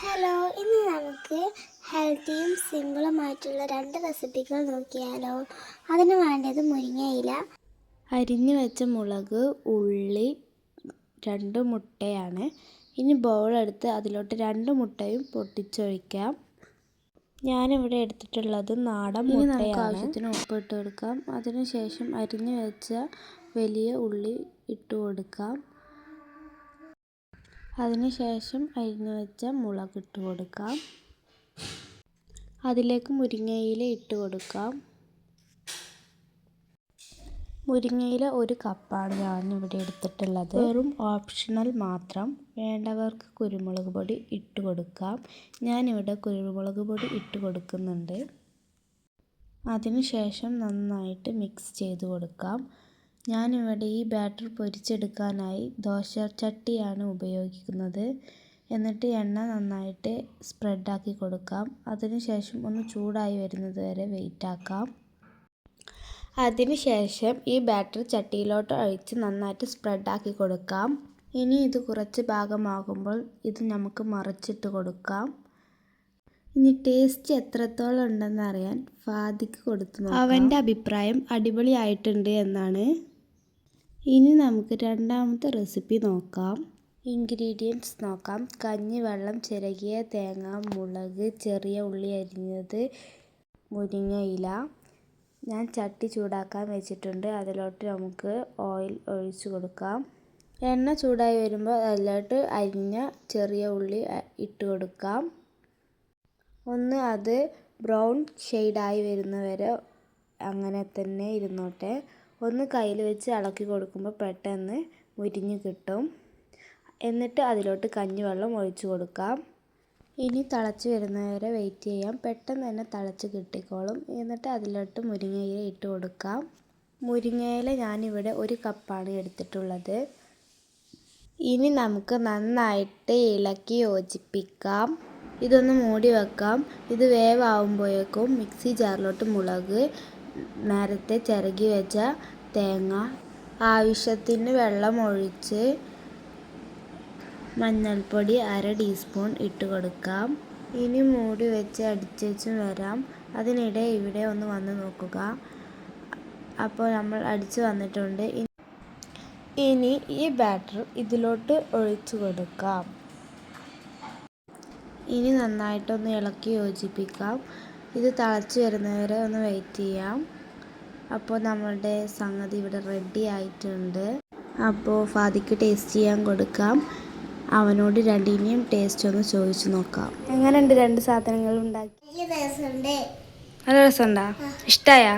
Hello ഇന്ന് നമുക്ക് ഹെൽത്തിയും സിമ്പിളുമായിട്ടുള്ള രണ്ട് റെസിപ്പികൾ നോക്കിയാലോ. അതിന് വേണ്ടത് മുരിങ്ങയില അരിഞ്ഞു വെച്ച മുളക് ഉള്ളി രണ്ട് മുട്ടയാണ്. ഇനി ബൗളെടുത്ത് അതിലോട്ട് രണ്ട് മുട്ടയും പൊട്ടിച്ചൊഴിക്കാം. ഞാനിവിടെ എടുത്തിട്ടുള്ളത് നാടൻ മുട്ടയാണ്. ആവശ്യത്തിന് ഉപ്പിട്ട് കൊടുക്കാം. അതിനുശേഷം അരിഞ്ഞു വെച്ച വലിയ ഉള്ളി ഇട്ട് കൊടുക്കാം. അതിനുശേഷം അരിഞ്ഞു വെച്ച മുളക് ഇട്ട് കൊടുക്കാം. അതിലേക്ക് മുരിങ്ങയില ഇട്ട് കൊടുക്കാം. മുരിങ്ങയില ഒരു കപ്പാണ് ഇവിടെ എടുത്തിട്ടുള്ളത്. വെറും ഓപ്ഷണൽ മാത്രം. വേണ്ടവർക്ക് കുരുമുളക് പൊടി ഇട്ട് കൊടുക്കാം. ഞാനിവിടെ കുരുമുളക് പൊടി ഇട്ട് കൊടുക്കുന്നുണ്ട്. അതിനുശേഷം നന്നായിട്ട് മിക്സ് ചെയ്ത് കൊടുക്കാം. ഞാനിവിടെ ഈ ബാറ്റർ പൊരിച്ചെടുക്കാനായി ദോശ ചട്ടിയാണ് ഉപയോഗിക്കുന്നത്. എന്നിട്ട് എണ്ണ നന്നായിട്ട് സ്പ്രെഡാക്കി കൊടുക്കാം. അതിനുശേഷം ഒന്ന് ചൂടായി വരുന്നത് വരെ വെയിറ്റ് ആക്കാം അതിനുശേഷം ഈ ബാറ്റർ ചട്ടിയിലോട്ട് ഒഴിച്ച് നന്നായിട്ട് സ്പ്രെഡാക്കി കൊടുക്കാം. ഇനി ഇത് കുറച്ച് ഭാഗമാകുമ്പോൾ ഇത് നമുക്ക് മറിച്ചിട്ട് കൊടുക്കാം. ഇനി ടേസ്റ്റ് എത്രത്തോളം ഉണ്ടെന്ന് അറിയാൻ ഫാദിക്ക് കൊടുത്തു അവന്റെ അഭിപ്രായം അടിപൊളിയായിട്ടുണ്ട് എന്നാണ്. ഇനി നമുക്ക് രണ്ടാമത്തെ റെസിപ്പി നോക്കാം. ഇൻഗ്രീഡിയൻസ് നോക്കാം. കഞ്ഞിവെള്ളം ചിരകിയ തേങ്ങ മുളക് ചെറിയ ഉള്ളി അരിഞ്ഞത് ഇല. ഞാൻ ചട്ടി ചൂടാക്കാൻ വെച്ചിട്ടുണ്ട്. അതിലോട്ട് നമുക്ക് ഓയിൽ ഒഴിച്ച് കൊടുക്കാം. എണ്ണ ചൂടായി വരുമ്പോൾ അതിലോട്ട് അരിഞ്ഞ ചെറിയ ഉള്ളി ഇട്ട് കൊടുക്കാം. ഒന്ന് അത് ബ്രൗൺ ഷെയ്ഡായി വരുന്നവരെ അങ്ങനെ തന്നെ ഇരുന്നോട്ടെ. ഒന്ന് കയ്യിൽ വെച്ച് ഇളക്കി കൊടുക്കുമ്പോൾ പെട്ടെന്ന് മുരിഞ്ഞ് കിട്ടും. എന്നിട്ട് അതിലോട്ട് കഞ്ഞിവെള്ളം ഒഴിച്ചു കൊടുക്കാം. ഇനി തിളച്ച് വരുന്നവരെ വെയിറ്റ് ചെയ്യാം. പെട്ടെന്ന് തന്നെ തിളച്ച് കിട്ടിക്കോളും. എന്നിട്ട് അതിലോട്ട് മുരിങ്ങയില ഇട്ട് കൊടുക്കാം. മുരിങ്ങയില ഞാനിവിടെ ഒരു കപ്പാണ് എടുത്തിട്ടുള്ളത്. ഇനി നമുക്ക് നന്നായിട്ട് ഇളക്കി യോജിപ്പിക്കാം. ഇതൊന്ന് മൂടി വെക്കാം. ഇത് വേവാകുമ്പോഴേക്കും മിക്സി ജാറിലോട്ട് മുളക്. നേരത്തെ ചിരകി വെച്ച തേങ്ങ ആവശ്യത്തിന് വെള്ളം ഒഴിച്ച് മഞ്ഞൾപ്പൊടി അര ടീസ്പൂൺ ഇട്ട് കൊടുക്കാം. ഇനി മൂടി വെച്ച് അടിച്ചും വരാം. അതിനിടെ ഇവിടെ ഒന്ന് വന്ന് നോക്കുക. അപ്പോൾ നമ്മൾ അടിച്ച് വന്നിട്ടുണ്ട്. ഇനി ഈ ബാറ്റർ ഇതിലോട്ട് ഒഴിച്ചു കൊടുക്കാം. ഇനി നന്നായിട്ടൊന്ന് ഇളക്കി യോജിപ്പിക്കാം. ഇത് തിളച്ച് വരുന്നവരെ ഒന്ന് വെയിറ്റ് ചെയ്യാം. അപ്പോൾ നമ്മളുടെ സംഗതി ഇവിടെ റെഡി ആയിട്ടുണ്ട്. അപ്പോൾ ഫാദിക്ക് ടേസ്റ്റ് ചെയ്യാൻ കൊടുക്കാം. അവനോട് രണ്ടിനെയും ടേസ്റ്റ് ഒന്ന് ചോദിച്ചു നോക്കാം. എങ്ങനെയുണ്ട് രണ്ട് സാധനങ്ങൾ ഉണ്ടാക്കി? നല്ല രസമുണ്ടാ. ഇഷ്ടമായാ